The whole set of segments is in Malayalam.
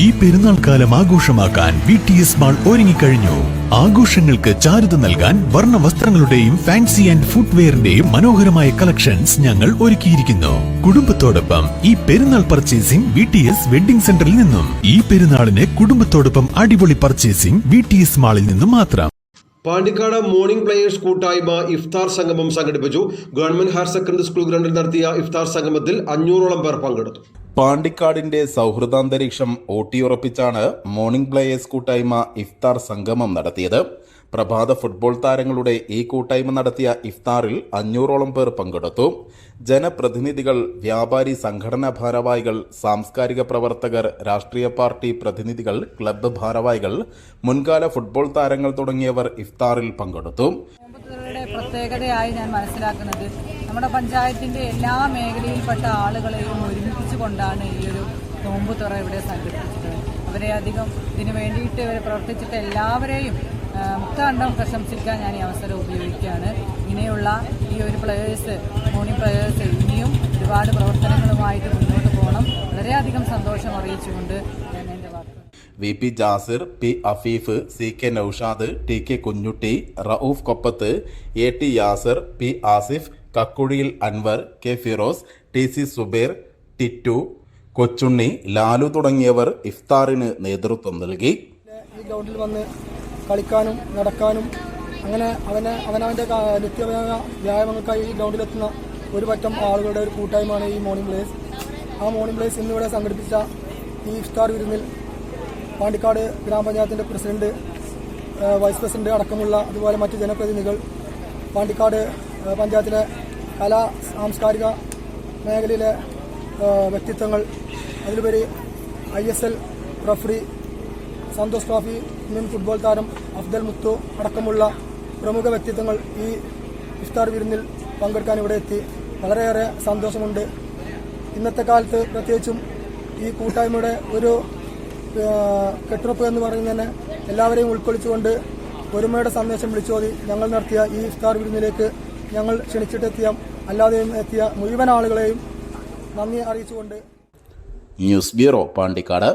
ഈ പെരുന്നാൾ കാലം ആഘോഷമാക്കാൻ വി ടി എസ് മാൾ ഒരുങ്ങിക്കഴിഞ്ഞു. ആഘോഷങ്ങൾക്ക് ചാരുത നൽകാൻ വർണ വസ്ത്രങ്ങളുടെയും ഫാൻസി ആൻഡ് ഫുട്വെയറിന്റെയും മനോഹരമായ കളക്ഷൻസ് ഞങ്ങൾ ഒരുക്കിയിരിക്കുന്നു. കുടുംബത്തോടൊപ്പം ഈ പെരുന്നാൾ purchasing V T S wedding സെന്ററിൽ നിന്നും. ഈ പെരുന്നാളിന് കുടുംബത്തോടൊപ്പം അടിപൊളി പർച്ചേസിംഗ് വി ടി എസ് മാളിൽ നിന്നും മാത്രം. പാണ്ടിക്കാട് മോർണിംഗ് പ്ലേയേഴ്സ് കൂട്ടായ്മ ഇഫ്താർ സംഗമം സംഘടിപ്പിച്ചു. ഗവൺമെന്റ് ഹയർ സെക്കൻഡറി സ്കൂൾ ഗ്രൗണ്ടിൽ നടത്തിയ ഇഫ്താർ സംഗമത്തിൽ അഞ്ഞൂറോളം പേർ പങ്കെടുത്തു. പാണ്ടിക്കാടിന്റെ സൗഹൃദാന്തരീക്ഷം ഊട്ടിയുറപ്പിച്ചാണ് മോർണിംഗ് പ്ലേയേഴ്സ് കൂട്ടായ്മ ഇഫ്താർ സംഗമം നടത്തിയത്. പ്രഭാത ഫുട്ബോൾ താരങ്ങളുടെ ഈ കൂട്ടായ്മ നടത്തിയ ഇഫ്താറിൽ അഞ്ഞൂറോളം പേർ പങ്കെടുത്തു. ജനപ്രതിനിധികൾ വ്യാപാരി സംഘടനാ ഭാരവാഹികൾ സാംസ്കാരിക പ്രവർത്തകർ രാഷ്ട്രീയ പാർട്ടി പ്രതിനിധികൾ ക്ലബ്ബ് ഭാരവാഹികൾ മുൻകാല ഫുട്ബോൾ താരങ്ങൾ തുടങ്ങിയവർ ഇഫ്താറിൽ പങ്കെടുത്തു. പ്രത്യേകതയായി ഞാൻ മനസ്സിലാക്കുന്നത് നമ്മുടെ പഞ്ചായത്തിന്റെ എല്ലാ മേഖലയിൽപ്പെട്ട ആളുകളെയും ഒരുമിപ്പിച്ചു കൊണ്ടാണ് ഈ ഒരു നോമ്പുതുറ ഇവിടെ സംഘടിപ്പിച്ചത്. അവരെ അധികം ഇതിനു വേണ്ടിയിട്ട് ഇവർ പ്രവർത്തിച്ചിട്ട് എല്ലാവരെയും മുക്താണ്ടം പ്രശംസിക്കാൻ ഞാൻ ഈ അവസരം ഉപയോഗിക്കുകയാണ്. ഇങ്ങനെയുള്ള ഈ ഒരു പ്ലേയേഴ്സ് മോർണിംഗ് പ്ലേയേഴ്സ് ഇനിയും ഒരുപാട് പ്രവർത്തനങ്ങളുമായിട്ട് മുന്നോട്ട് പോകണം. വളരെയധികം സന്തോഷം അറിയിച്ചുകൊണ്ട് ഞാൻ വാക്ക് V P Jasir P Afeef C K Noushad T K Kunjutty Rauf Koppath A T Yasir P Asif Kakkuzhiyil Anvar K Firoz T C Subair Tittu Kochunni Lalu തുടങ്ങിയവർ ഇഫ്താറിന് നേതൃത്വം നൽകി. ഈ ഗ്രൗണ്ടിൽ വന്ന് കളിക്കാനും നടക്കാനും അങ്ങനെ അവനെ അവനവന്റെ നിത്യവ്യായ വ്യായാമങ്ങൾക്കായി ഈ ഗ്രൗണ്ടിലെത്തുന്ന ഒരു പറ്റം ആളുകളുടെ ഒരു കൂട്ടായ്മയാണ് ഈ മോർണിംഗ് പ്ലേസ് ആ മോർണിംഗ് പ്ലേസ് ഇന്നിവിടെ സംഘടിപ്പിച്ച ഈ ഇഫ്താർ വിരുന്നിൽ പാണ്ടിക്കാട് ഗ്രാമപഞ്ചായത്തിന്റെ പ്രസിഡന്റ് വൈസ് പ്രസിഡന്റ് അടക്കമുള്ള അതുപോലെ മറ്റ് ജനപ്രതിനിധികൾ പാണ്ടിക്കാട് പഞ്ചായത്തിലെ കലാ സാംസ്കാരിക മേഖലയിലെ വ്യക്തിത്വങ്ങൾ അതിലുപരി I S L referee Santosh trophy മുൻ ഫുട്ബോൾ താരം അഫ്ദൽ മുത്തു അടക്കമുള്ള പ്രമുഖ വ്യക്തിത്വങ്ങൾ ഈ ഇഫ്താർ വിരുന്നിൽ പങ്കെടുക്കാൻ ഇവിടെ എത്തി. വളരെയേറെ സന്തോഷമുണ്ട്. ഇന്നത്തെ കാലത്ത് പ്രത്യേകിച്ചും ഈ കൂട്ടായ്മയുടെ ഒരു കെട്ടുറപ്പ് എന്ന് പറയുന്നത് തന്നെ എല്ലാവരെയും ഉൾക്കൊള്ളിച്ചുകൊണ്ട് ഒരുമയുടെ സന്ദേശം വിളിച്ചോതി ഞങ്ങൾ നടത്തിയ ഈ ഇഫ്താർ വിരുന്നിലേക്ക് ഞങ്ങൾ ക്ഷണിച്ചിട്ടെത്തിയ അല്ലാതെയും എത്തിയ മുഴുവൻ ആളുകളെയും നന്ദി അറിയിച്ചുകൊണ്ട് news bureau Pandikkad.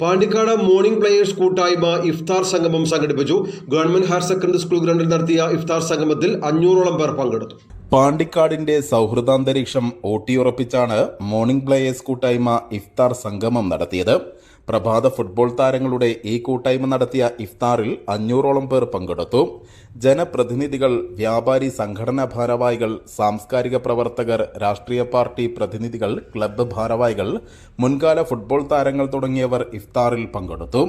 Pandikkad morning players കൂട്ടായ്മ ഇഫ്താർ സംഗമം സംഘടിപ്പിച്ചു. ഗവൺമെന്റ് ഹയർ സെക്കൻഡറി സ്കൂൾ ഗ്രൗണ്ടിൽ നടത്തിയ ഇഫ്താർ സംഗമത്തിൽ അഞ്ഞൂറോളം പേർ പങ്കെടുത്തു. പാണ്ടിക്കാടിന്റെ സൗഹൃദാന്തരീക്ഷം ഊട്ടിയുറപ്പിച്ചാണ് മോർണിംഗ് പ്ലേയേഴ്സ് കൂട്ടായ്മ ഇഫ്താർ സംഗമം നടത്തിയത്. പ്രഭാത ഫുട്ബോൾ താരങ്ങളുടെ ഈ കൂട്ടായ്മ നടത്തിയ ഇഫ്താറിൽ അഞ്ഞൂറോളം പേർ പങ്കെടുത്തു. ജനപ്രതിനിധികൾ വ്യാപാരി സംഘടനാ ഭാരവാഹികൾ സാംസ്കാരിക പ്രവർത്തകർ രാഷ്ട്രീയ പാർട്ടി പ്രതിനിധികൾ ക്ലബ്ബ് ഭാരവാഹികൾ മുൻകാല ഫുട്ബോൾ താരങ്ങൾ തുടങ്ങിയവർ ഇഫ്താറിൽ പങ്കെടുത്തു.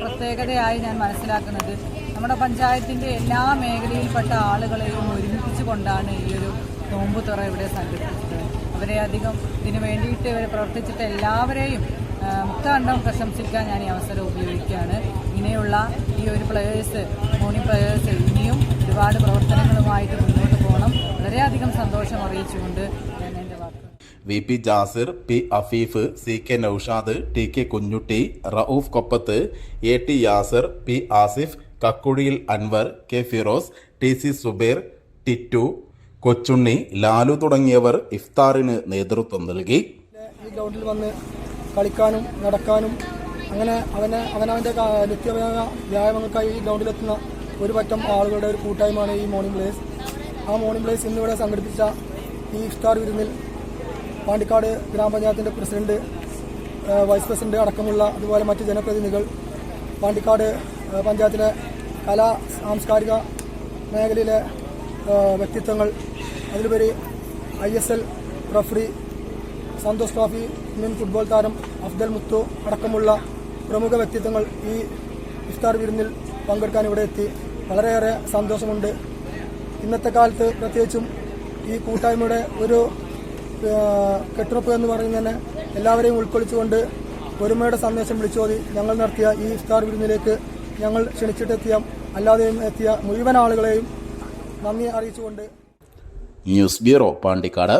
പ്രത്യേകതയായി ഞാൻ മനസ്സിലാക്കുന്നത് നമ്മുടെ പഞ്ചായത്തിന്റെ എല്ലാ മേഖലയിൽപ്പെട്ട ആളുകളെയും ഒരുമിപ്പിച്ചു കൊണ്ടാണ് ഈ ഒരു നോമ്പുതുറ ഇവിടെ സംഘടിപ്പിച്ചത്. അവരെ അധികം ഇതിനു വേണ്ടിയിട്ട് ഇവർ പ്രവർത്തിച്ചിട്ട് എല്ലാവരെയും ആ, മുക്താണ്ടം പ്രശംസിക്കാൻ ഞാൻ ഈ അവസരം ഉപയോഗിക്കുകയാണ്. ഇങ്ങനെയുള്ള ഈ ഒരു പ്ലേയേഴ്സ് മോണി പ്ലേയേഴ്സ് ഇനിയും ഒരുപാട് പ്രവർത്തനങ്ങളുമായിട്ട് മുന്നോട്ട് പോകണം. വളരെയധികം സന്തോഷം അറിയിച്ചുകൊണ്ട് ഞാൻ എന്റെ വാക്ക് V P Jasir P Afeef C K Noushad T K Kunjutty Rauf Koppath A T Yasir P Asif Kakkuzhiyil Anvar K Firoz T C Subair Tittu Kochunni Lalu തുടങ്ങിയവർ ഇഫ്താറിന് നേതൃത്വം നൽകി. ഈ ഗ്രൗണ്ടിൽ വന്ന് കളിക്കാനും നടക്കാനും അങ്ങനെ അവനെ അവനവന്റെ നിത്യവ്യായ വ്യായാമങ്ങൾക്കായി ഈ ഗ്രൗണ്ടിലെത്തുന്ന ഒരു പറ്റം ആളുകളുടെ ഒരു കൂട്ടായ്മയാണ് ഈ മോർണിംഗ് പ്ലേസ് ആ മോർണിംഗ് പ്ലേസ് ഇന്നിവിടെ സംഘടിപ്പിച്ച ഈ ഇഫ്താർ വിരുന്നിൽ പാണ്ടിക്കാട് ഗ്രാമപഞ്ചായത്തിന്റെ പ്രസിഡന്റ് വൈസ് പ്രസിഡന്റ് അടക്കമുള്ള അതുപോലെ മറ്റ് ജനപ്രതിനിധികൾ പാണ്ടിക്കാട് പഞ്ചായത്തിലെ കലാ സാംസ്കാരിക മേഖലയിലെ വ്യക്തിത്വങ്ങൾ അതിലുപരി I S L referee Santosh trophy Indian football താരം അഫ്ദൽ മുത്തു അടക്കമുള്ള പ്രമുഖ വ്യക്തിത്വങ്ങൾ ഈ ഇഫ്താർ വിരുന്നിൽ പങ്കെടുക്കാൻ ഇവിടെ എത്തി. വളരെയേറെ സന്തോഷമുണ്ട്. ഇന്നത്തെ കാലത്ത് പ്രത്യേകിച്ചും ഈ കൂട്ടായ്മയുടെ ഒരു കെട്ടുറപ്പ് എന്ന് പറയുന്നത് തന്നെ എല്ലാവരെയും ഉൾക്കൊള്ളിച്ചുകൊണ്ട് ഒരുമയുടെ സന്ദേശം വിളിച്ചോതി ഞങ്ങൾ നടത്തിയ ഈ ഇഫ്താർ വിരുന്നിലേക്ക് ഞങ്ങൾ ക്ഷണിച്ചിട്ടെത്തിയ അല്ലാതെയും എത്തിയ മുഴുവൻ ആളുകളെയും നന്ദി അറിയിച്ചുകൊണ്ട്. News bureau Pandikkad.